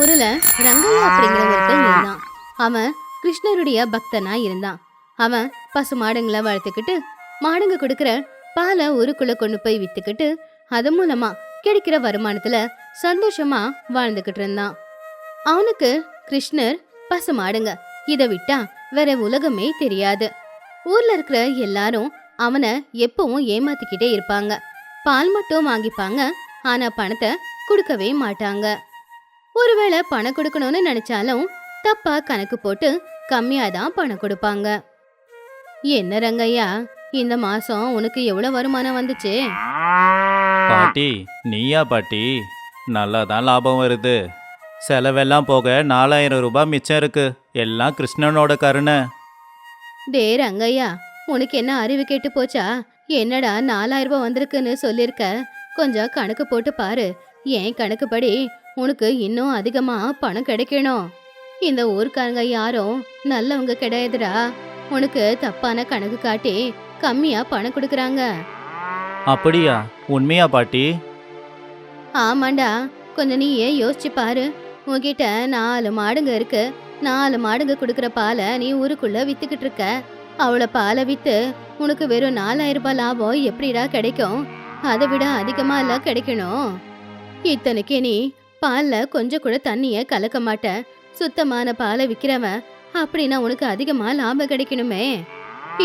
ஊர்ல ரங்கையா அப்படிங்கிற ஒருத்தன் இருந்தான். அவன் கிருஷ்ணருடைய பக்தனா இருந்தான். அவன் பசு மாடுங்களை வளர்த்துக்கிட்டு மாடுங்க கொடுக்குற பாலை ஊருக்குள்ள கொண்டு போய் வித்துக்கிட்டு அது மூலமா கிடைக்கிற வருமானத்துல சந்தோஷமா வாழ்ந்துகிட்டு இருந்தான். அவனுக்கு கிருஷ்ணர் பசு மாடுங்க இதை விட்டா வேற உலகமே தெரியாது. ஊர்ல இருக்கிற எல்லாரும் அவனை எப்பவும் ஏமாத்திக்கிட்டே இருப்பாங்க. பால் மட்டும் வாங்கிப்பாங்க ஆனா பணத்தை கொடுக்கவே மாட்டாங்க. ஒருவேளை பணம் கொடுக்கணும்னு நினைச்சாலும் தப்பா கணக்கு போட்டு கம்மியா தான் பணம் கொடுப்பாங்க. என்ன ரங்கையா இந்த மாசம் உனக்கு எவ்வளவு வருமானம் வந்துச்சு? பாட்டி நீயா பாட்டி? நல்லா தான் லாபம் வருது. செலவெல்லாம் போக நாலாயிரம் ரூபாய் மிச்சம் இருக்கு. எல்லாம் கிருஷ்ணனோட கருணை. டே ரங்கையா உனக்கு என்ன அறிவு கெட்டு போச்சா? என்னடா நாலாயிரம் ரூபாய் வந்திருக்குன்னு சொல்லிருக்க? கொஞ்சம் கணக்கு போட்டு பாரு. ஏன் கணக்குப்படி உனக்கு இன்னும் அதிகமா பணம் கிடைக்கணும். இந்த ஊர்க்காரங்க யாரும் நல்லவங்க கிடையாதுடா. உனக்கு தப்பான கணக்கு காட்டி கம்மியா பணம் கொடுக்கறாங்க. அப்படியா? உண்மையா பாட்டி? ஆமாண்டா. கொஞ்சம் நீயே யோசிச்சு பாரு. உன்கிட்ட நாலு மாடுங்க இருக்கு. நாலு மாடுங்க கொடுக்குற பாலை நீ ஊருக்குள்ள வித்துக்கிட்டு இருக்க அவளை பாலை வித்து உனக்கு வெறும் நாலாயிரம் ரூபாய் லாபம் எப்படிடா கிடைக்கும்? அதை விட அதிகமா இல்ல கிடைக்கணும். இத்தனைக்கு நீ பால்ல கொஞ்சம் கூட தண்ணிய கலக்க மாட்டேன். சுத்தமான பாலை விக்கிறவன் அப்படின்னா உனக்கு அதிகமா லாபம் கிடைக்கணுமே.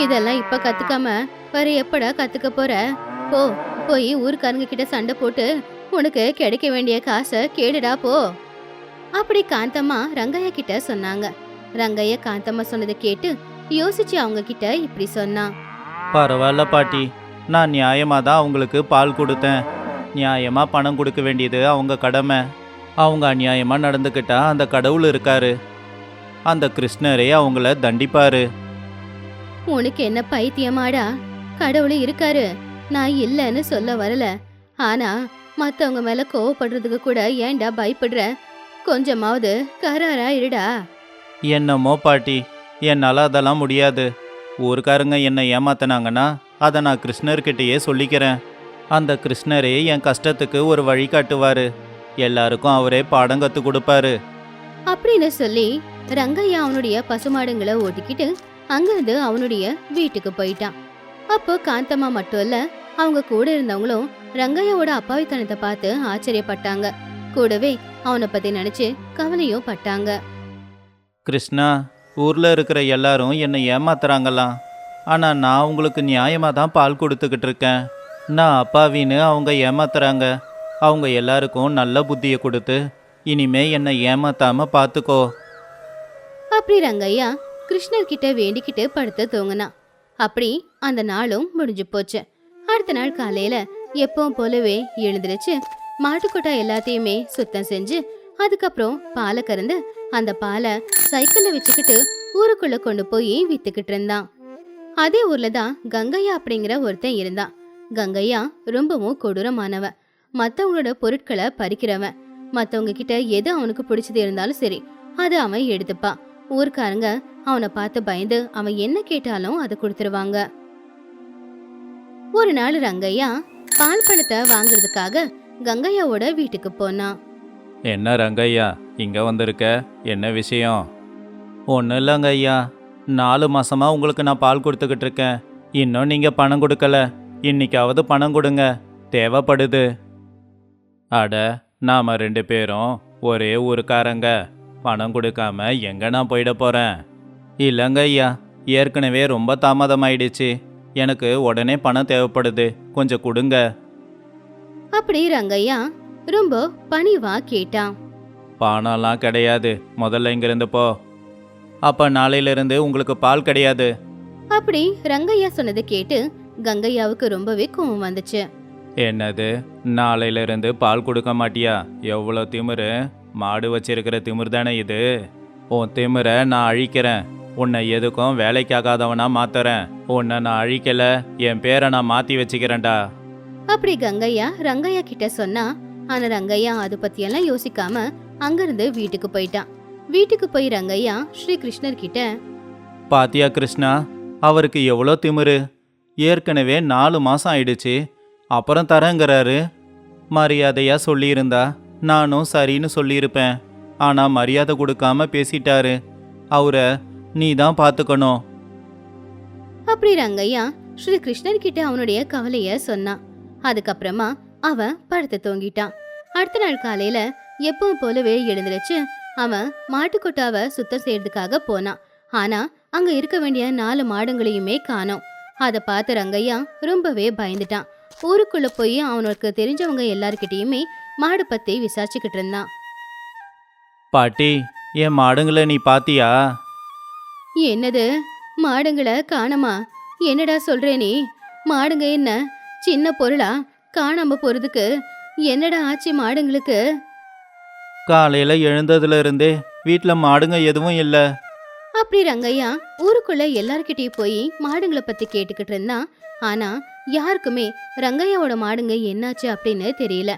இதெல்லாம் இப்ப கத்துக்காம வேற எப்படா கத்துக்க போற? போ போய் ஊருக்காரங்க கிட்ட சண்டை போட்டு உனக்கு கிடைக்க வேண்டிய காசை கேடுடா போ. அப்படி காந்தம்மா ரங்கையா கிட்ட சொன்னாங்க. ரங்கையா காந்தம்மா சொன்னதை கேட்டு யோசிச்சு அவங்க கிட்ட இப்படி சொன்னான். பரவாயில்ல பாட்டி. நான் நியாயமா தான் அவங்களுக்கு பால் கொடுத்தேன். நியாயமா பணம் கொடுக்க வேண்டியது அவங்க கடமை. அவங்க அநியாயமா நடந்துக்கிட்டா அந்த கடவுள் இருக்காரு. அந்த கிருஷ்ணரே அவங்கள தண்டிப்பாரு. உனக்கு என்ன பைத்தியமாடா? கடவுள் இருக்காரு. நான் இல்லைன்னு சொல்ல வரல. ஆனா மத்தவங்க மேல கோவப்படுறதுக்கு கூட ஏன்டா பயப்படுற? கொஞ்சமாவது கராரா இருடா. என்னமோ பாட்டி என்னால் அதெல்லாம் முடியாது. ஊருக்காரங்க என்னை ஏமாத்தினாங்கன்னா அதை நான் கிருஷ்ணர்கிட்டயே சொல்லிக்கிறேன். அந்த கிருஷ்ணரே என் கஷ்டத்துக்கு ஒரு வழி காட்டுவாரு. எல்லாருக்கும் அவரே பாடம் கற்றுக் கொடுப்பாரு. அப்படின்னு சொல்லி ரங்கையா அவனுடைய பசுமாடுங்களை ஓட்டிக்கிட்டு அங்கிருந்து அவனுடைய வீட்டுக்கு போயிட்டான். அப்போ காந்தம்மா மட்டும் இல்ல அவங்க கூட இருந்தவங்களும் ரங்கையாவோட அப்பாவித்தனத்தை பார்த்து ஆச்சரியப்பட்டாங்க. கூடவே அவனை பத்தி நினைச்சு கவலையும் பட்டாங்க. கிருஷ்ணா ஊரில் இருக்கிற எல்லாரும் என்னை ஏமாத்துறாங்களாம் ஆனால் நான் உங்களுக்கு நியாயமாக தான் பால் கொடுத்துக்கிட்டு இருக்கேன். நான் அப்பாவின்னு அவங்க ஏமாத்துறாங்க. அவங்க எல்லாருக்கும் நல்ல புத்தியை கொடுத்து இனிமே என்னை ஏமாத்தாம பார்த்துக்கோ அப்படி ரங்கையா கிருஷ்ணர்கிட்ட வேண்டிக்கிட்டு படுத்து தூங்கினான் அப்படி அந்த நாளும் முடிஞ்சு போச்சு. அடுத்த நாள் காலையில எப்பவும் போலவே எழுந்திருச்சு மாட்டுக்கொட்டா எல்லாத்தையுமே சுத்தம் செஞ்சு அதுக்கப்புறம் பாலை கறந்து அந்த பாலை சைக்கிள்ல வச்சுக்கிட்டு ஊருக்குள்ள கொண்டு போய் வித்துக்கிட்டு இருந்தான். அதே ஊர்ல தான் கங்கையா அப்படிங்கிற ஒருத்தன் இருந்தான். கங்கையா ரொம்பவும் கொடூரமானவன் மற்றவங்களோட பொருட்களை பறிக்கிறவன். மற்றவங்க கிட்ட எது அவனுக்கு பிடிச்சது இருந்தாலும் சரி அதை அவன் எடுத்துப்பான் ஊர்க்காரங்க அவனை பார்த்து பயந்து அவன் என்ன கேட்டாலும் அதை கொடுத்துருவாங்க. ஒரு நாள் ரங்கையா பால் பழத்தை வாங்குறதுக்காக கங்கையாவோட வீட்டுக்கு போனான். என்ன ரங்கையா இங்கே வந்திருக்க? என்ன விஷயம்? ஒன்றும் இல்லைங்க ஐயா. நாலு மாசமா உங்களுக்கு நான் பால் கொடுத்துக்கிட்டு இருக்கேன். இன்னும் நீங்கள் பணம் கொடுக்கல. இன்னைக்காவது பணம் கொடுங்க. தேவைப்படுது. அட நாம ரெண்டு பேரும் ஒரே ஊருக்காரங்க. பணம் கொடுக்காம எங்க நான் போயிட போறேன்? இல்லைங்க ஐயா ஏற்கனவே ரொம்ப தாமதமாயிடுச்சு. எனக்கு உடனே பணம் தேவைப்படுது. கொஞ்சம் கொடுங்க. அப்படி ரங்கையா ரொம்ப பணிவா கேட்டான் பணம்லாம் கிடையாது. முதல்ல இங்கிருந்து போ. அப்ப நாளையிலிருந்து உங்களுக்கு பால் கிடையாது. அப்படி ரங்கையா சொன்னதை கேட்டு கங்கையாவுக்கு ரொம்பவே கோவம் வந்துச்சு. என்னது? நாளையிலிருந்து பால் கொடுக்க மாட்டியா? எவ்வளோ திமிரு? மாடு வச்சிருக்கிற திமிர் தானே இது? உன் திமிரை நான் அழிக்கிறேன். உன்னை எதுக்கும் வேலைக்காகாதவனா மாத்துறேன். உன்னை நான் அழிக்கல. என் பேரை நான் மாத்தி வச்சுக்கிறேன்டா. அப்படி கங்கையா ரங்கையா கிட்ட சொன்னா ஆனா ரங்கையா அது பத்தியெல்லாம் யோசிக்காம அங்கிருந்து வீட்டுக்கு போயிட்டான். வீட்டுக்கு போய் ரங்கையா ஸ்ரீ கிருஷ்ணர் கிட்ட பாத்தியா கிருஷ்ணா அவருக்கு எவ்வளோ திமிரு? ஏற்கனவே நாலு மாதம் ஆயிடுச்சு. அப்புறம் தரேங்கிறாரு. மரியாதையா சொல்லியிருந்தா நானும் சரின்னு சொல்லியிருப்பேன். ஆனா மரியாதை கொடுக்காம பேசிட்டாரு. அவரை நீ தான் பார்த்துக்கணும் அப்படி ரங்கையா ஸ்ரீ கிருஷ்ணர் கிட்ட அவனுடைய கவலைய சொன்னான் அதுக்கப்புறமா அவன் படுத்து தூங்கிட்டான். அடுத்த நாள் காலையில எப்பவும் போலவே எழுந்திருச்சு அவன் மாட்டுக்கொட்டாவை சுத்தம் செய்யறதுக்காக போனான். ஆனா அங்க இருக்க வேண்டிய நாலு மாடுங்களையுமே காணோம். அதை பார்த்து ரங்கையா ரொம்பவே பயந்துட்டான். ஊருக்குள்ள போய் அவனுக்கு தெரிஞ்சவங்க எல்லார்கிட்டயுமே மாடு பத்தி விசாரிச்சுக்கிட்டு இருந்தான். பாட்டி என் மாடுங்களை நீ பாத்தியா? என்னது? மாடுங்களை காணமா? என்னடா சொல்றே நீ மாடுங்க என்ன? சின்ன பொருளா? காணாம போறதுக்கு என்னடா ஆச்சு மாடுங்களுக்கு? காலையில எழுந்ததுல இருந்தே வீட்ல மாடுங்க எதுவும் இல்ல. அப்படி ரங்கையா ஊருக்குள்ள எல்லார்கிட்டயும் போய் மாடுங்களை பத்தி கேட்டுக்கிட்டு இருந்தான். ஆனா யாருக்குமே ரங்கையாவோட மாடுங்க என்னாச்சு அப்படின்னு தெரியல.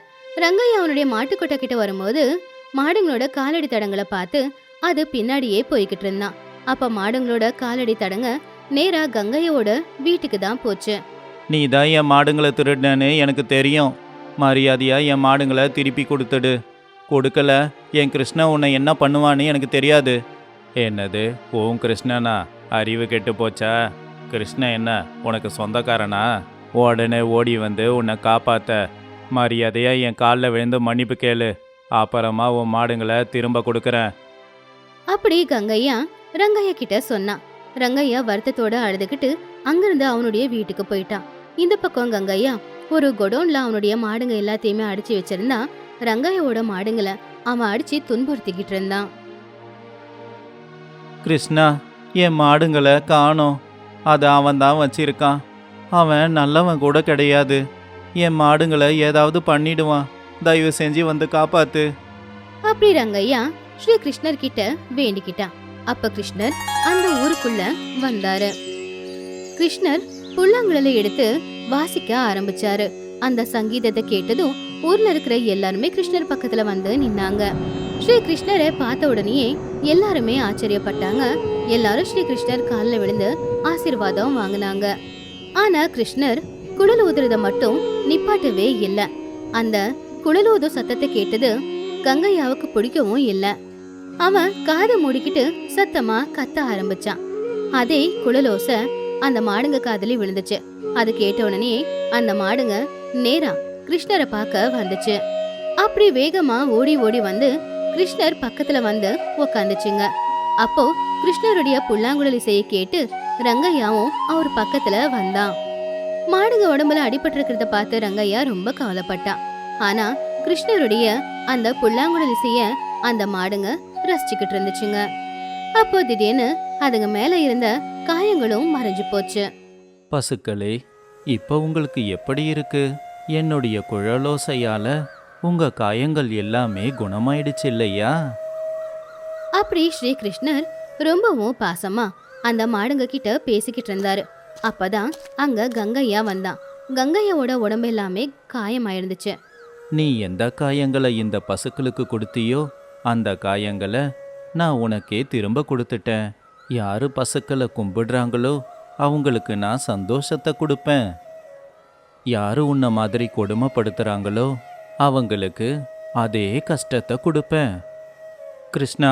ரங்கையா அவனுடைய மாட்டுக்கொட்டை கிட்ட வரும்போது மாடுங்களோட காலடி தடங்களை பார்த்து அது பின்னாடியே போய்கிட்டு இருந்தான். அப்ப மாடுங்களோட காலடி தடங்க நேரா கங்கையோட வீட்டுக்கு தான் போச்சு. நீ தான் என் மாடுங்களை திருடினேன்னு எனக்கு தெரியும். மரியாதையா என் மாடுங்களை திருப்பி கொடுத்துடு. கொடுக்கல என் கிருஷ்ணன் உன்னை என்ன பண்ணுவான்னு எனக்கு தெரியாது. என்னது ஓம் கிருஷ்ணனா? அறிவு கெட்டு போச்சா? கிருஷ்ணன் என்ன உனக்கு சொந்தக்காரனா? உடனே ஓடி வந்து உன்னை காப்பாத்த. மரியாதையா என் காலில் விழுந்து மன்னிப்பு கேளு. அப்புறமா உன் மாடுங்களை திரும்ப கொடுக்குறேன். அப்படி கங்கையா ரங்கையா கிட்ட சொன்னான். ரங்கையா வருத்தத்தோட அழுதுகிட்டு அங்கிருந்து அவனுடைய வீட்டுக்கு போயிட்டான். இந்த பக்கம் கங்கையா ஒரு கொடோன்ல அவனுடைய மாடுங்க எல்லாத்தையுமே அடிச்சு வச்சிருந்தான் ரங்கையோட மாடுங்களை அவன் அடிச்சு துன்புறுத்திக்கிட்டு இருந்தான். கிருஷ்ணா என் மாடுங்களை காணோம். அதை அவன் தான் வச்சிருக்கான். அவன் நல்லவன் கூட கிடையாது. என் மாடுங்களை ஏதாவது பண்ணிடுவான். தயவு செஞ்சு வந்து காப்பாத்து. அப்படி ரங்கையா ஸ்ரீ கிருஷ்ணர் கிட்ட வேண்டிக்கிட்டான். அப்ப கிருஷ்ணர் அந்த ஊருக்குள்ள வந்தாரு. கிருஷ்ணர் புல்லாங்குழலை எடுத்து வாசிக்க ஆரம்பிச்சாரு. அந்த சங்கீதத்தை கேட்டதும் ஊர்ல இருக்கிற எல்லாருமே கிருஷ்ணர் பக்கத்துல வந்து நின்னாங்க. ஸ்ரீ கிருஷ்ணரை பார்த்த உடனேயே எல்லாருமே ஆச்சரியப்பட்டாங்க. எல்லாரும் ஸ்ரீ கிருஷ்ணர் காலில் விழுந்து ஆசீர்வாதம் வாங்கினாங்க. ஆனா கிருஷ்ணர் குழல் ஊதுறத மட்டும் நிப்பாட்டவே இல்ல. அந்த குழலூது சத்தத்தை கேட்டது கங்கையாவுக்கு பிடிக்கவும் இல்ல. அவன் காதை மூடிக்கிட்டு சத்தமா கத்த ஆரம்பிச்சான். அதே குழலோச அந்த மாடுங்க காதலி விழுந்துச்சு. அது கேட்ட உடனே அந்த மாடுங்க நேரா கிருஷ்ணரை பார்க்க வந்துச்சு. அப்படி வேகமா ஓடி ஓடி வந்து கிருஷ்ணர் பக்கத்துல வந்து உக்காந்துச்சுங்க. அப்போ கிருஷ்ணருடைய புல்லாங்குழல் இசையை கேட்டு ரங்கையாவும் அவர் பக்கத்துல வந்தான். மாடுங்க உடம்புல அடிபட்டிருக்கிறத பார்த்து ரங்கையா ரொம்ப கவலைப்பட்டான் ஆனா கிருஷ்ணருடைய அந்த புல்லாங்குழல் இசைய அந்த மாடுங்க ரசிச்சுக்கிட்டு இருந்துச்சுங்க. அப்போ திடீர்னு அதுங்க மேல இருந்த காயங்களும் மறைஞ்சு போச்சு. பசுக்களே இப்போ உங்களுக்கு எப்படி இருக்கு? என்னுடைய குழலோசையால உங்க காயங்கள் எல்லாமே குணமாயிடுச்சு இல்லையா? அப்படி ஸ்ரீ கிருஷ்ணர் ரொம்பவும் பாசமா அந்த மாடுங்க கிட்ட பேசிக்கிட்டு இருந்தாரு. அப்பதான் அங்க கங்கையா வந்தான். கங்கையாவோட உடம்பு எல்லாமே காயமாயிருந்துச்சு. நீ எந்த காயங்களை இந்த பசுக்களுக்கு கொடுத்தியோ அந்த காயங்களை நான் உனக்கே திரும்ப கொடுத்துட்டேன். யாரு பசுக்களை கும்பிடுறாங்களோ அவங்களுக்கு நான் சந்தோஷத்தை கொடுப்பேன். யாரு உன்னை மாதிரி கொடுமைப்படுத்துறாங்களோ அவங்களுக்கு அதே கஷ்டத்தை கொடுப்பேன். கிருஷ்ணா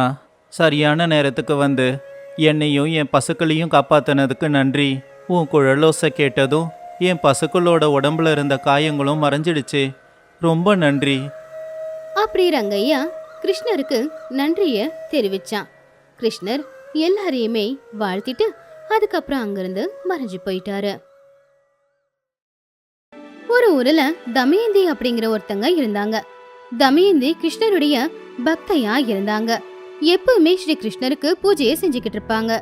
சரியான நேரத்துக்கு வந்து என்னையும் என் பசுக்களையும் காப்பாத்தினதுக்கு நன்றி. உன் குழலோசை கேட்டதும் என் பசுக்களோட உடம்புல இருந்த காயங்களும் மறைஞ்சிடுச்சு. ரொம்ப நன்றி. அப்படி ரங்கையா கிருஷ்ணருக்கு நன்றிய தெரிவிச்சான். கிருஷ்ணர் எல்லாரையுமே வாழ்த்திட்டு அதுக்கப்புறம் அங்கிருந்து மறைஞ்சு போயிட்டாரு. ஒரு ஊர்ல தமயந்தி அப்படிங்கிற ஒருத்தங்க இருந்தாங்க. தமயந்தி கிருஷ்ணருடைய பக்தையா இருந்தாங்க. எப்பவுமே ஸ்ரீ கிருஷ்ணருக்கு பூஜையை செஞ்சுக்கிட்டு இருப்பாங்க.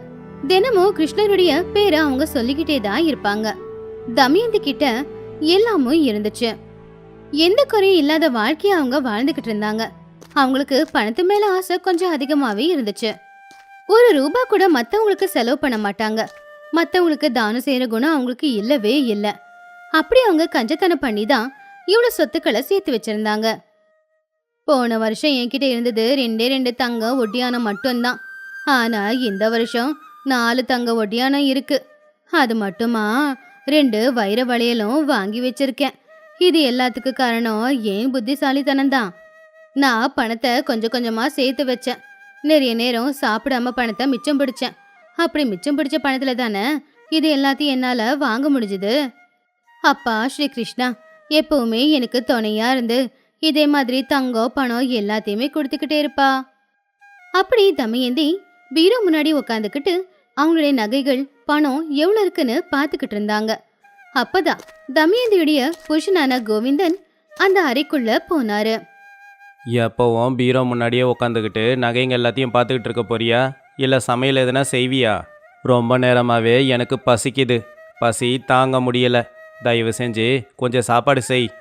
தினமும் கிருஷ்ணருடைய பேரை அவங்க சொல்லிக்கிட்டே தான் இருப்பாங்க. தமயந்தி கிட்ட எல்லாமும் இருந்துச்சு. எந்த குறையும் இல்லாத வாழ்க்கையை அவங்க வாழ்ந்துகிட்டு இருந்தாங்க. அவங்களுக்கு பணத்து மேல ஆசை கொஞ்சம் அதிகமாவே இருந்துச்சு. ஒரு ரூபா கூட மத்தவங்களுக்கு செலவு பண்ண மாட்டாங்க. மத்தவங்களுக்கு தானம் செய்யற குணம் அவங்களுக்கு இல்லவே இல்லை. அப்படி அவங்க கஞ்சத்தனம் பண்ணி தான் இவ்வளவு சொத்துக்களை சேர்த்து வச்சிருந்தாங்க. போன வருஷம் என்கிட்ட இருந்தது ரெண்டே ரெண்டு தங்க ஒட்டியானம் மட்டும்தான். ஆனால் இந்த வருஷம் நாலு தங்க ஒட்டியானம் இருக்கு. அது மட்டுமா? ரெண்டு வைர வளையலும் வாங்கி வச்சிருக்கேன். இது எல்லாத்துக்கு காரணம் ஏன் புத்திசாலித்தனம் தான் நான் பணத்தை கொஞ்சம் கொஞ்சமாக சேர்த்து வச்சேன். நிறைய நேரம் சாப்பிடாம பணத்தை மிச்சம் பிடிச்சேன். அப்படி மிச்சம் பிடிச்ச பணத்தில் தானே இது எல்லாத்தையும் என்னால் வாங்க முடிஞ்சுது? அப்பா ஸ்ரீ கிருஷ்ணா எப்பவுமே எனக்கு துணையாக இருந்து இதே மாதிரி தங்கம் பணம் எல்லாத்தையுமே கொடுத்துக்கிட்டே இருப்பா. அப்படி தமயந்தி பீரோ முன்னாடி உக்காந்துக்கிட்டு அவங்களுடைய நகைகள் பணம் எவ்வளோ இருக்குன்னு பார்த்துக்கிட்டு இருந்தாங்க. அப்பதான் தமயந்தியுடைய புருஷனான கோவிந்தன் அந்த அறைக்குள்ள போனாரு. எப்போவும் பீரோ முன்னாடியே உட்காந்துக்கிட்டு நகைங்க எல்லாத்தையும் பார்த்துக்கிட்டு இருக்க போறியா? இல்லை சமையல் எதுனா செய்வியா? ரொம்ப நேரமாகவே எனக்கு பசிக்குது. பசி தாங்க முடியல. தயவு செஞ்சு கொஞ்சம் சாப்பாடு செய்.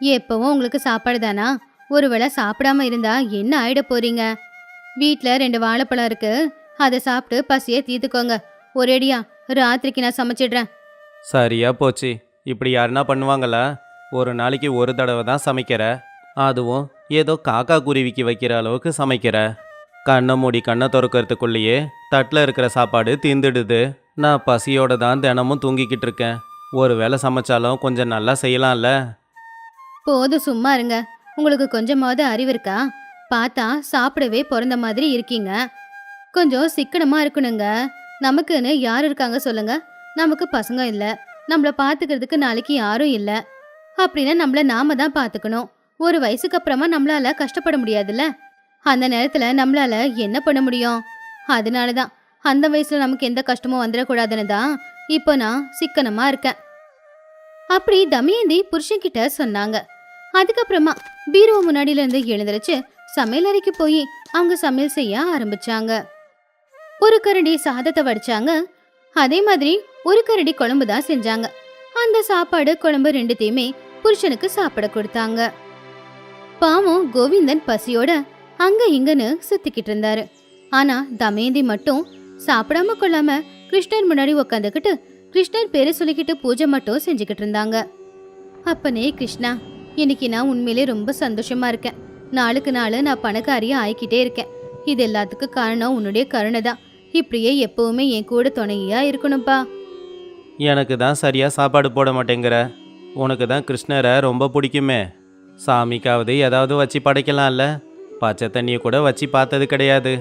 எப்பவும் உங்களுக்கு சாப்பாடு தானா ஒருவேளை சாப்பிடாம இருந்தா என்ன ஆயிட போறீங்க? வீட்டில் ரெண்டு வாழைப்பழம் இருக்கு. அதை சாப்பிட்டு பசியை தீர்த்துக்கோங்க. ஒரேடியா ராத்திரிக்கு நான் சமைச்சிடுறேன். சரியா போச்சு. இப்படி யாருன்னா பண்ணுவாங்களா ஒரு நாளைக்கு ஒரு தடவை தான் சமைக்கிற. அதுவும் ஏதோ காக்கா குருவிக்கு வைக்கிற அளவுக்கு சமைக்கிற. கண்ணை மூடி கண்ணை திறக்கிறதுக்குள்ளேயே தட்டில் இருக்கிற சாப்பாடு தீந்துடுது. நான் பசியோட தான் தினமும் தூங்கிக்கிட்டு இருக்கேன். ஒரு வேளை சமைச்சாலும் கொஞ்சம் நல்லா செய்யலாம்ல? போதும் சும்மா இருங்க. உங்களுக்கு கொஞ்சமாவது அறிவு இருக்கா? பார்த்தா சாப்பிடவே பிறந்த மாதிரி இருக்கீங்க. கொஞ்சம் சிக்கனமாக இருக்கணுங்க. நமக்குன்னு யார் இருக்காங்க சொல்லுங்க. நமக்கு பசங்க இல்லை. நம்மள பார்த்துக்கிறதுக்கு நாளைக்கு யாரும் இல்லை. அப்படின்னா நம்மள நாம தான் பார்த்துக்கணும் ஒரு வயசுக்கு அப்புறமா நம்மளால கஷ்டப்பட முடியாதுல்ல? அந்த நேரத்தில் நம்மளால என்ன பண்ண முடியும்? அதனால தான் அந்த வயசில் நமக்கு எந்த கஷ்டமும் வந்துடக்கூடாதுன்னு தான் இப்போ நான் சிக்கனமாக இருக்கேன். அப்படி தமயந்தி புருஷன்கிட்ட சொன்னாங்க. அதுக்கப்புறமா பீரோ முன்னாடில இருந்து எழுந்திருச்சு சமையல் அறைக்கு போய் அவங்க சமையல் செய்ய ஆரம்பிச்சாங்க. ஒரு கரடி சாதத்தை வடிச்சாங்க. அதே மாதிரி ஒரு கரடி குழம்பு தான் செஞ்சாங்க. அந்த சாப்பாடு குழம்பு ரெண்டுத்தையுமே புருஷனுக்கு சாப்பிட கொடுத்தாங்க. பாவம் கோவிந்தன் பசியோட அங்க இங்கன்னு சுத்திக்கிட்டு இருந்தாரு. ஆனா தமயந்தி மட்டும் சாப்பிடாம கொள்ளாம கிருஷ்ணர் முன்னாடி உக்காந்துக்கிட்டு கிருஷ்ணர் பேரை சொல்லிக்கிட்டு பூஜை மட்டும் செஞ்சுக்கிட்டு இருந்தாங்க. அப்பனே கிருஷ்ணா இன்னைக்கு நான் உண்மையிலே ரொம்ப சந்தோஷமா இருக்கேன். நாளுக்கு நாள் நான் பணக்காரியா ஆயிக்கிட்டே இருக்கேன். இது எல்லாத்துக்கும் காரணம் உன்னுடைய கருணை தான். இப்படியே எப்பவுமே என் கூட துணையா இருக்கணும்ப்பா எனக்கு தான் சரியாக சாப்பாடு போட மாட்டேங்கிற. உனக்கு தான் கிருஷ்ணரை ரொம்ப பிடிக்குமே. சாமிக்காவது ஏதாவது வச்சு படைக்கலாம்ல. பச்சை தண்ணியை கூட வச்சு பார்த்தது கிடையாது.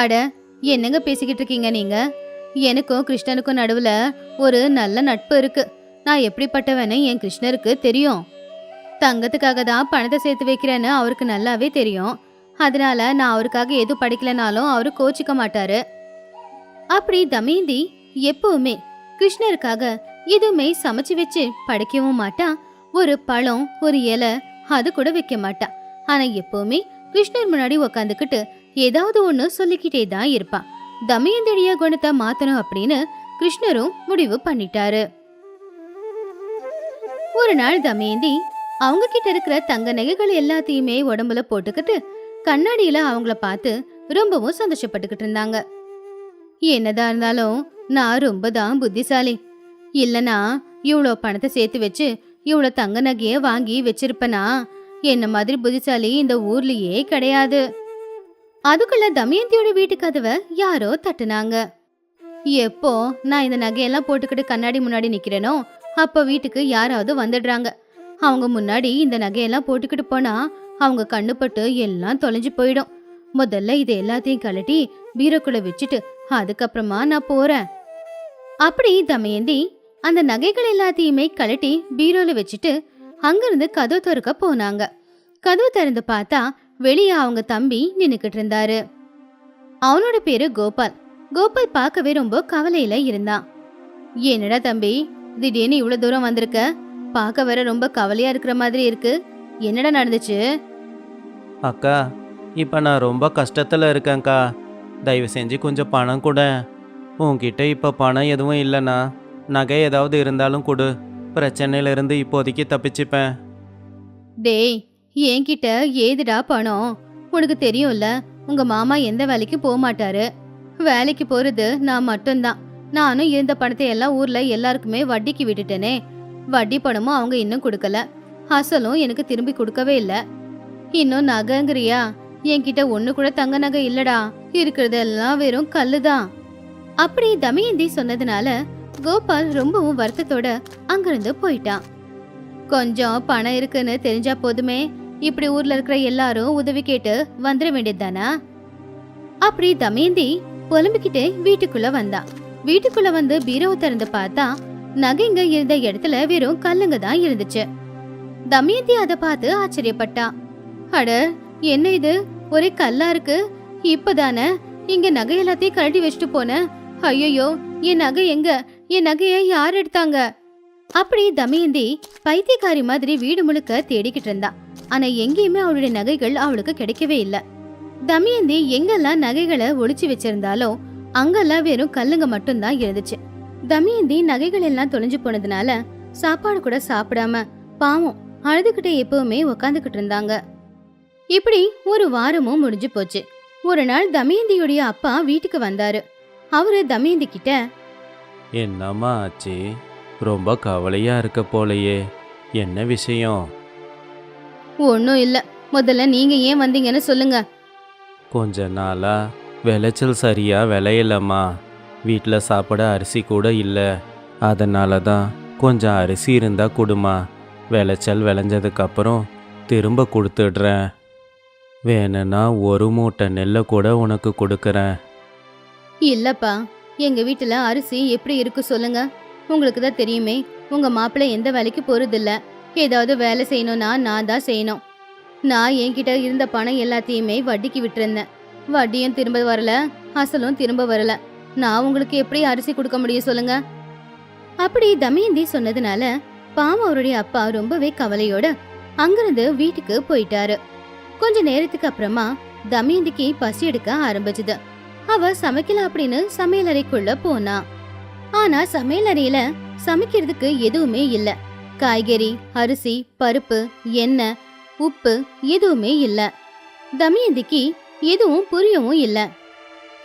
அட என்னங்க பேசிக்கிட்டு இருக்கீங்க நீங்க? எனக்கும் கிருஷ்ணனுக்கும் நடுவுல ஒரு நல்ல நட்பு இருக்கு. நான் எப்படிப்பட்டவன்னு என் கிருஷ்ணருக்கு தெரியும். தங்கத்துக்காக தான் பணத்தை சேர்த்து வைக்கிறேன்னு அவருக்கு நல்லாவே தெரியும். அதனால நான் அவருக்காக எது படிக்கலனாலும் அவரு கோச்சிக்க மாட்டாரு. அப்படி தமயந்தி எப்பவுமே கிருஷ்ணருக்காக எதுவுமே சமைச்சு வச்சு படைக்கவும் மாட்டான் ஒரு பழம் ஒரு இலை அது கூட வைக்க மாட்டான் ஆனா எப்பவுமே கிருஷ்ணர் முன்னாடி உக்காந்துக்கிட்டு ஏதாவது ஒண்ணு சொல்லிக்கிட்டே தான் இருப்பான் தமயந்தியுடைய குணத்தை மாத்தணும் அப்படின்னு கிருஷ்ணரும் முடிவு பண்ணிட்டாரு. ஒரு நாள் தமயந்தி அவங்க கிட்ட இருக்கிற தங்க நகைகள் எல்லாத்தையுமே உடம்புல போட்டுக்கிட்டு கண்ணாடியில அவங்கள பார்த்து ரொம்பவும் சந்தோஷப்பட்டுக்கிட்டு இருந்தாங்க. என்னதான் இருந்தாலும் நான் ரொம்ப தான் புத்திசாலி. இல்லனா இவ்வளோ பணத்தை சேர்த்து வச்சு இவ்வளோ தங்க நகைய வாங்கி வச்சிருப்பனா? என்ன மாதிரி புத்திசாலி இந்த ஊர்லயே கிடையாது. அதுக்குள்ள தமயந்தியோட வீட்டு கதவை யாரோ தட்டுனாங்க. எப்போ நான் இந்த நகையெல்லாம் போட்டுக்கிட்டு கண்ணாடி முன்னாடி நிக்கிறேனோ அப்போ வீட்டுக்கு யாராவது வந்துடுறாங்க. அவங்க முன்னாடி இந்த நகையெல்லாம் போட்டுக்கிட்டு போனா அவங்க கண்ணுப்பட்டு எல்லாம் தொலைஞ்சு போயிடும். முதல்ல இது எல்லாத்தையும் கழட்டி பீரோக்குள்ள வச்சுட்டு அதுக்கப்புறமா நான் போறேன். அப்படி தமயந்தி அந்த நகைகள் எல்லாத்தையுமே கழட்டி பீரோல வச்சுட்டு அங்கிருந்து கதவு திறக்க போனாங்க. கதவு திறந்து பார்த்தா வெளியே அவங்க தம்பி நின்னுக்கிட்டு இருந்தாரு. அவனோட பேரு கோபால். கோபால் பார்க்கவே ரொம்ப கவலையில இருந்தான். என்னடா தம்பி திடீர்னு இவ்வளவு தூரம் வந்திருக்க? பார்க்க வேற ரொம்ப கவலையா இருக்கிற மாதிரி இருக்கு. என்னடா நடந்துச்சு? அக்கா இப்போ நான் ரொம்ப கஷ்டத்தில் இருக்கேன்க்கா. தயவு செஞ்சு கொஞ்சம் பணம் கொடு. உன்கிட்ட இப்போ பணம் எதுவும் இல்லைண்ணா நகை ஏதாவது இருந்தாலும் கொடு. பிரச்சனையிலேருந்து இப்போதைக்கு தப்பிச்சுப்பேன். டேய் என்கிட்ட ஏதுடா பணம்? உனக்கு தெரியும்ல உங்க மாமா எந்த வேலைக்கும் போக மாட்டாரு வேலைக்கு போறது நான் மட்டும்தான். நானும் இருந்த பணத்தை எல்லாம் ஊர்ல எல்லாருக்குமே வட்டிக்கு விட்டுட்டேனே. வட்டி பணமும் அவங்க இன்னும் கொடுக்கல. அசலும் எனக்கு திரும்பி கொடுக்கவே இல்ல. இன்னும் நகைங்கிறியா? என்கிட்ட ஒண்ணு கூட தங்க நகை இல்லடா. இருக்கிறதெல்லாம் வெறும் கல்லுதான். அப்படி தமயந்தி சொன்னதுனால கோபால் ரொம்பவும் வருத்தத்தோட அங்கிருந்து போயிட்டான். கொஞ்சம் பணம் இருக்குன்னு தெரிஞ்சா போதுமே. இப்படி ஊர்ல இருக்கிற எல்லாரும் உதவி கேட்டு வந்துட வேண்டியதுதானா? அப்படி தமயந்தி புலம்பிக்கிட்டு வீட்டுக்குள்ள வந்தா. வீட்டுக்குள்ள வந்து பீரோவை திறந்து பார்த்தா நகைங்க இருந்த இடத்துல வெறும் கல்லுங்க தான் இருந்துச்சு. தமயந்தி அதை பார்த்து ஆச்சரியப்பட்டா. அட என்ன இது? ஒரே கல்லா இருக்கு. இப்பதானே இங்க நகை எல்லாத்தையும் கழட்டி வச்சுட்டு போனேன் ஐயோ என் நகை எங்க? என் நகைய யார் எடுத்தாங்க? அப்படி தமயந்தி பைத்தியக்காரி மாதிரி வீடு முழுக்க தேடிக்கிட்டு இருந்தா. ஆனா எங்கேயுமே அவளுடைய நகைகள் அவளுக்கு கிடைக்கவே இல்ல. தமயந்தி எங்கெல்லாம் நகைகளை ஒளிச்சு வச்சிருந்தாலோ அங்கெல்லாம் வெறும் கல்லுங்க மட்டும்தான் இருந்துச்சு. தமயந்தி நகைகள் எல்லாம் தொலைஞ்சு போனதுனால சாப்பாடு கூட சாப்பிடாம பாவம் அழுதுகிட்டே எப்பவுமே உக்காந்துக்கிட்டு இருந்தாங்க. இப்படி ஒரு வாரமும் முடிஞ்சு போச்சு. ஒரு நாள் தமயந்தியுடைய அப்பா வீட்டுக்கு வந்தாரு. அவரு தமயந்தி கிட்ட என்னம்மா ஆச்சு? ரொம்ப கவலையா இருக்க போலையே. என்ன விஷயம்? ஒன்னும் இல்ல. முதல்ல நீங்க ஏன் வந்தீங்கன்னு சொல்லுங்க. கொஞ்ச நாளா விளைச்சல் சரியா விளையலம்மா. வீட்டில் சாப்பிட அரிசி கூட இல்லை. அதனால தான் கொஞ்சம் அரிசி இருந்தால் கொடுமா. விளைச்சல் விளைஞ்சதுக்கப்புறம் திரும்ப கொடுத்துடுறேன். வேணும்னா ஒரு மூட்டை நெல்லை கூட உனக்கு கொடுக்குறேன். இல்லப்பா எங்க வீட்டுல அரிசி எப்படி இருக்கு சொல்லுங்க. உங்களுக்கு தான் தெரியுமே உங்க மாப்பிள்ளை எந்த வேலைக்கு போறதில்ல. ஏதாவது வேலை செய்யணும்னா நான் தான் செய்யணும். நான் என்கிட்ட இருந்த பணம் எல்லாத்தையுமே வட்டிக்கு விட்டுருந்தேன். வட்டியும் திரும்ப வரல அசலும் திரும்ப வரல. நான் உங்களுக்கு எப்படி அரிசி கொடுக்க முடியும் சொல்லுங்க? அப்படி தமயந்தி சொன்னதுனால பாவம் அவருடைய அப்பா ரொம்பவே கவலையோட அங்கிருந்து வீட்டுக்கு போயிட்டாரு. கொஞ்ச நேரத்துக்கு அப்புறமா தமயந்திக்கு பசி எடுக்க ஆரம்பிச்சது. அவ சமைக்கல அப்படின்னு சமையலறைக்குள்ள போனா. ஆனா சமையலறையில சமைக்கிறதுக்கு எதுவுமே இல்ல. காய்கறி அரிசி பருப்பு எண்ணெய் உப்பு எதுவுமே இல்ல. தமயந்திக்கு எதுவும் புரியவும் இல்ல.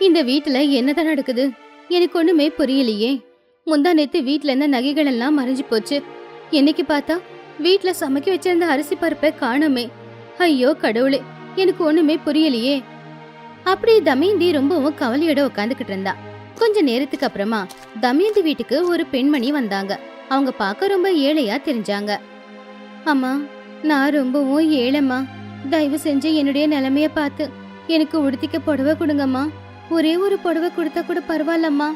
இந்த வீட்டுல என்னதான் நடக்குது? எனக்கு ஒண்ணுமே புரியலையே. முந்தா நேத்து வீட்ல இருந்த நகைகள் எல்லாம் மறைஞ்சு போச்சு. என்னைக்கு பார்த்தா? வீட்ல சமைக்க வச்சிருந்த அரிசி பருப்பை காணோமே. ஐயோ கடவுளே எனக்கு ஒண்ணுமே புரியலையே. அப்படி தமயந்தி ரொம்பவும் கவலையோட உட்காந்துக்கிட்டு இருந்தா. கொஞ்ச நேரத்துக்கு அப்புறமா தமயந்தி வீட்டுக்கு ஒரு பெண்மணி வந்தாங்க. அவங்க பார்க்க ரொம்ப ஏழையா தெரிஞ்சாங்க. அம்மா நான் ரொம்பவும் ஏழைம்மா. தயவு செஞ்சு என்னுடைய நிலைமைய பார்த்து எனக்கு உடுத்திக்க புடவை கொடுங்கம்மா. ஒரே ஒரு புடவை கொடுத்தா கூட பரவாயில்லம்மா.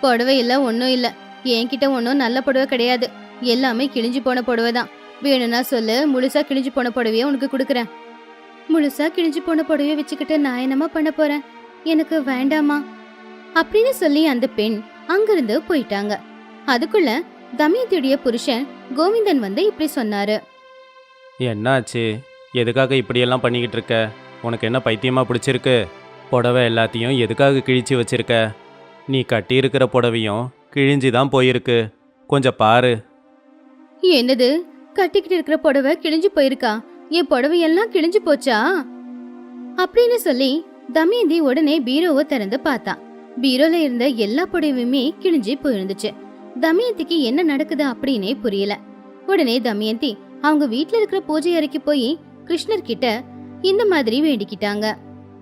புடவை இல்லை ஒன்றும் இல்லை. என்கிட்ட ஒன்றும் நல்ல புடவை கிடையாது. எல்லாமே கிழிஞ்சு போன புடவை தான். வேணும்னா சொல்லு முழுசா கிழிஞ்சு போன புடவையே உனக்கு கொடுக்குறேன். முழுசா கிழிஞ்சு போன புடவைய வச்சுக்கிட்டு நான் என்னம்மா பண்ண போறேன்? எனக்கு வேண்டாமா அப்படின்னு சொல்லி அந்த பெண் அங்கிருந்து போயிட்டாங்க. அதுக்குள்ள தமயந்தியுடைய புருஷன் கோவிந்தன் வந்து இப்படி சொன்னாரு. என்னாச்சு? எதுக்காக இப்படியெல்லாம் பண்ணிக்கிட்டு இருக்க? உனக்கு என்ன பைத்தியமா பிடிச்சிருக்கு? புடவை எல்லாத்தையும் எதுக்காக கிழிச்சு வச்சிருக்க? நீ கட்டியிருக்கிற புடவையும் கிழிஞ்சு தான் போயிருக்கு. கொஞ்சம் பாரு. என்னது? கட்டிக்கிட்டு இருக்கிற புடவை கிழிஞ்சு போயிருக்கா? என் புடவை எல்லாம் கிழிஞ்சு போச்சா? அப்படின்னு சொல்லி தமயந்தி உடனே பீரோவை திறந்து பார்த்தா. பீரோல இருந்த எல்லா புடவையுமே கிழிஞ்சு போயிருந்துச்சு. தமயந்திக்கு என்ன நடக்குது அப்படின்னே புரியல. உடனே தமயந்தி அவங்க வீட்ல இருக்கிற பூஜை அறைக்கு போய் கிருஷ்ணர் கிட்ட இந்த மாதிரி வேண்டிக்கிட்டாங்க.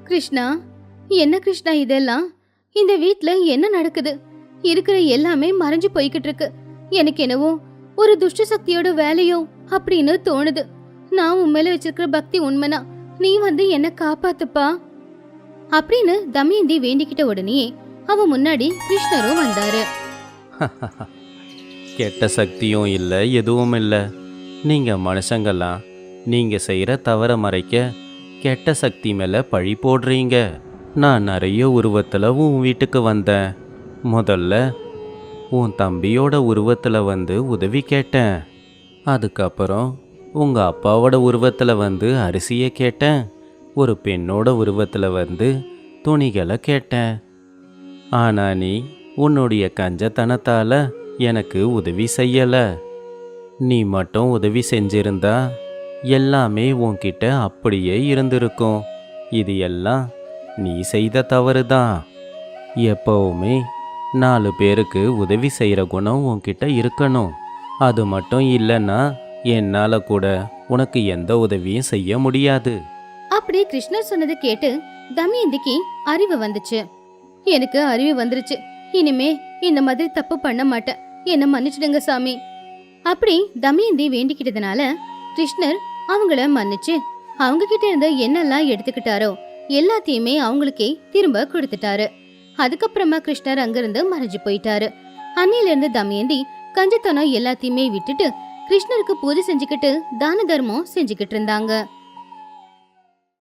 கிருஷ்ணா என்ன கிருஷ்ணா இதெல்லாம்? இந்த வீட்ல என்ன நடக்குது? இருக்கிற எல்லாமே மறைஞ்சு போய்கிட்டு இருக்கு. எனக்கு என்னவோ ஒரு துஷ்ட சக்தியோட வேலையோ அப்படின்னு தோணுது. நான் உன் மேல வச்சிருக்கிற பக்தி உண்மைனா நீ வந்து என்ன காப்பாத்துப்பா? அப்படின்னு தமயந்தி வேண்டிக்கிட்ட உடனே அவ முன்னாடி கிருஷ்ணரும் வந்தாரு. கெட்ட சக்தியும் இல்லை எதுவும் இல்லை. நீங்கள் மனுஷங்கெல்லாம் நீங்கள் செய்கிற தவற மறைக்க கெட்ட சக்தி மேலே பழி போடுறீங்க. நான் நிறைய உருவத்தில் உன் வீட்டுக்கு வந்தேன். முதல்ல உன் தம்பியோட உருவத்தில் வந்து உதவி கேட்டேன். அதுக்கப்புறம் உங்கள் அப்பாவோட உருவத்தில் வந்து அரிசியை கேட்டேன். ஒரு பெண்ணோட உருவத்தில் வந்து துணிகளை கேட்டேன். ஆனா நீ உன்னுடைய கஞ்சத்தனத்தால் எனக்கு உதவி செய்யலை. நீ மட்டும் உதவி செஞ்சிருந்தா எல்லாமே உன்கிட்ட அப்படியே இருந்திருக்கும். இது எல்லாம் நீ செய்த தவறு தான் எப்பவுமே நாலு பேருக்கு உதவி செய்கிற குணம் உன்கிட்ட இருக்கணும். அது மட்டும் இல்லைன்னா என்னால் கூட உனக்கு எந்த உதவியும் செய்ய முடியாது. அப்படி கிருஷ்ணர் சொன்னதை கேட்டு தமயந்திக்கு அறிவு வந்துச்சு. எனக்கு அறிவு வந்துருச்சு. இனிமே இந்த மாதிரி தப்பு பண்ண மாட்டேன் என்ன மன்னிச்சிடுங்க சாமி. அப்படி தமயந்தி வேண்டிக்கிட்டதுனால கிருஷ்ணர் அவங்கள மன்னிச்சு அவங்க கிட்ட இருந்து என்னெல்லாம் எடுத்துக்கிட்டாரோ எல்லாத்தையுமே அவங்களுக்கே திரும்ப கொடுத்துட்டாரு. அதுக்கப்புறமா கிருஷ்ணர் அங்கிருந்து மறைஞ்சு போயிட்டாரு. அன்னையில இருந்து தமயந்தி கஞ்சத்தனம் எல்லாத்தையுமே விட்டுட்டு கிருஷ்ணருக்கு பூஜை செஞ்சுக்கிட்டு தான தர்மம் செஞ்சுக்கிட்டு இருந்தாங்க.